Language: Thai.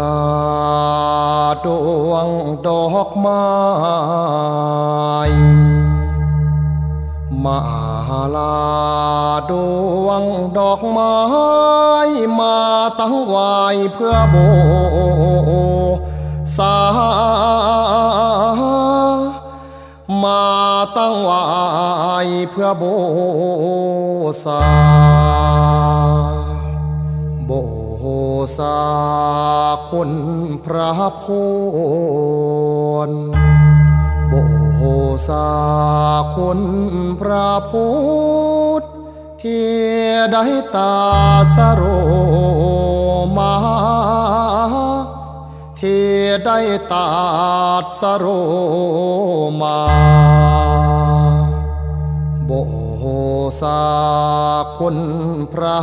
ลาดวงดอกไม้มาลาดวงดอกไม้มาตั้งไว้เพื่อโบสามาตั้งไว้เพื่อโบสา สาคุณพระพรโบสาคุณพระพุทธที่ได้ตาสโรมาที่ได้ตาสโรมาโบสาคุณพระ